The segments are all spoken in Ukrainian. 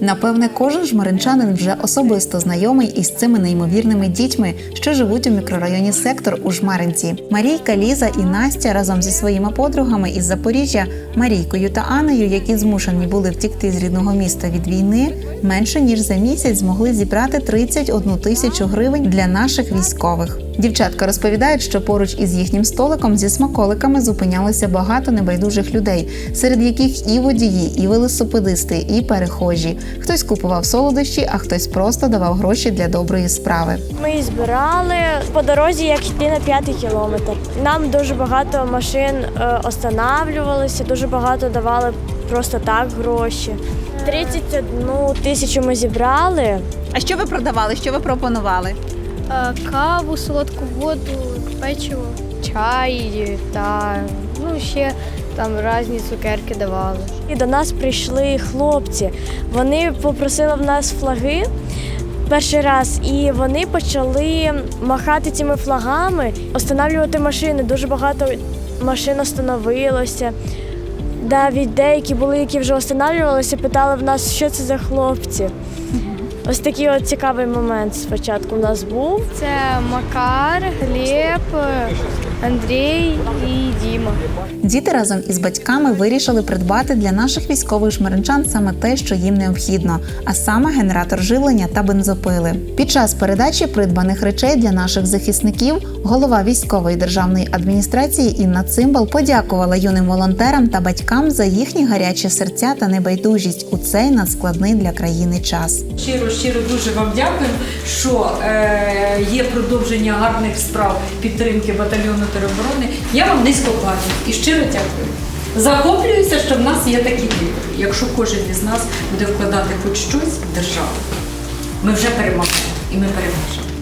Напевне, кожен жмеринчанин вже особисто знайомий із цими неймовірними дітьми, що живуть у мікрорайоні сектор у Жмеринці. Марійка, Ліза і Настя разом зі своїми подругами із Запоріжжя, Марійкою та Анною, які змушені були втікти з рідного міста від війни, менше ніж за місяць змогли зібрати 31 тисячу гривень для наших військових. Дівчатка розповідають, що поруч із їхнім столиком зі смаколиками зупинялося багато небайдужих людей, серед яких і водії, і велосипедисти, і перехожі. Хтось купував солодощі, а хтось просто давав гроші для доброї справи. Ми збирали по дорозі, як йти на п'ятий кілометр. Нам дуже багато машин е, останавлювалися, дуже багато давали просто так гроші. 31 тисячу ми зібрали. А що ви продавали? Що ви пропонували? Е, каву, солодку воду, печиво, чай та ну ще там різні цукерки давали. І до нас прийшли хлопці. Вони попросили в нас флаги перший раз, і вони почали махати цими флагами, останавлювати машини. Дуже багато машин остановилося. Навіть деякі були, які вже останавлювалися, питали в нас, що це за хлопці. Ось такий от цікавий момент спочатку у нас був. Це Макар, Глеб, Андрій і Діма. Діти разом із батьками вирішили придбати для наших військових жмеринчан саме те, що їм необхідно, а саме генератор живлення та бензопили. Під час передачі придбаних речей для наших захисників голова військової державної адміністрації Інна Цимбал подякувала юним волонтерам та батькам за їхні гарячі серця та небайдужість у цей надскладний для країни час. Щиро, щиро дуже вам дякую, що е, є продовження гарних справ підтримки батальйону тероборони. Я вам низько плачу і щиро дякую. Захоплююся, що в нас є такі люди. Якщо кожен із нас буде вкладати хоч щось в державу, ми вже перемагаємо і ми переможемо.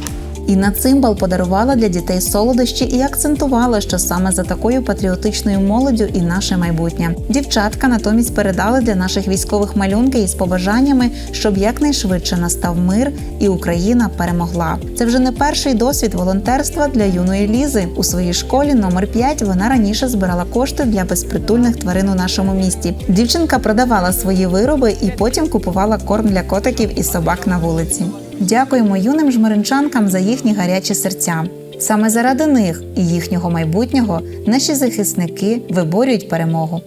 Інна Цимбал подарувала для дітей солодощі і акцентувала, що саме за такою патріотичною молоддю і наше майбутнє. Дівчатка натомість передали для наших військових малюнки із побажаннями, щоб якнайшвидше настав мир і Україна перемогла. Це вже не перший досвід волонтерства для юної Лізи. У своїй школі номер 5 вона раніше збирала кошти для безпритульних тварин у нашому місті. Дівчинка продавала свої вироби і потім купувала корм для котиків і собак на вулиці. Дякуємо юним жмиринчанкам за їхні гарячі серця. Саме заради них і їхнього майбутнього наші захисники виборюють перемогу.